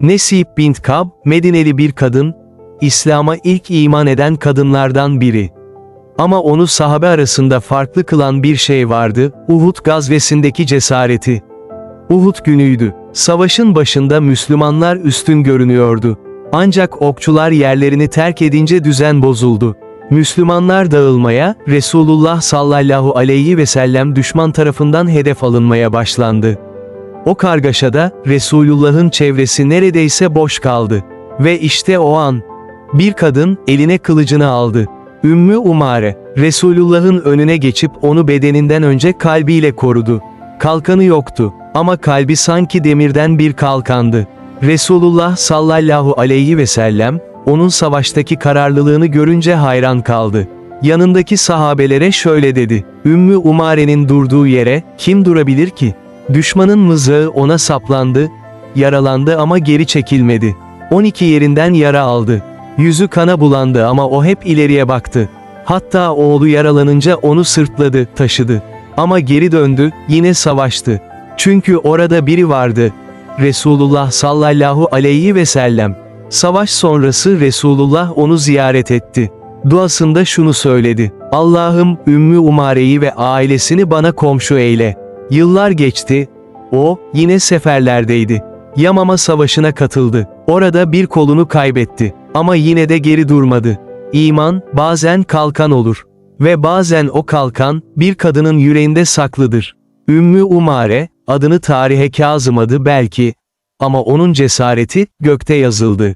Nesip bint Kab, Medineli bir kadın, İslam'a ilk iman eden kadınlardan biri. Ama onu sahabe arasında farklı kılan bir şey vardı, Uhud gazvesindeki cesareti. Uhud günüydü. Savaşın başında Müslümanlar üstün görünüyordu. Ancak okçular yerlerini terk edince düzen bozuldu. Müslümanlar dağılmaya, Resulullah sallallahu aleyhi ve sellem düşman tarafından hedef alınmaya başlandı. O kargaşada, Resulullah'ın çevresi neredeyse boş kaldı. Ve işte o an, bir kadın, eline kılıcını aldı. Ümmü Umare, Resulullah'ın önüne geçip onu bedeninden önce kalbiyle korudu. Kalkanı yoktu, ama kalbi sanki demirden bir kalkandı. Resulullah sallallahu aleyhi ve sellem, onun savaştaki kararlılığını görünce hayran kaldı. Yanındaki sahabelere şöyle dedi, Ümmü Umare'nin durduğu yere, kim durabilir ki? Düşmanın mızrağı ona saplandı, yaralandı ama geri çekilmedi. 12 yerinden yara aldı. Yüzü kana bulandı ama o hep ileriye baktı. Hatta oğlu yaralanınca onu sırtladı, taşıdı. Ama geri döndü, yine savaştı. Çünkü orada biri vardı. Resulullah sallallahu aleyhi ve sellem. Savaş sonrası Resulullah onu ziyaret etti. Duasında şunu söyledi. Allah'ım Ümmü Umare'yi ve ailesini bana komşu eyle. Yıllar geçti. O, yine seferlerdeydi. Yamama savaşına katıldı. Orada bir kolunu kaybetti. Ama yine de geri durmadı. İman, bazen kalkan olur. Ve bazen o kalkan, bir kadının yüreğinde saklıdır. Ümmü Umare, adını tarihe Kazım adı belki. Ama onun cesareti, gökte yazıldı.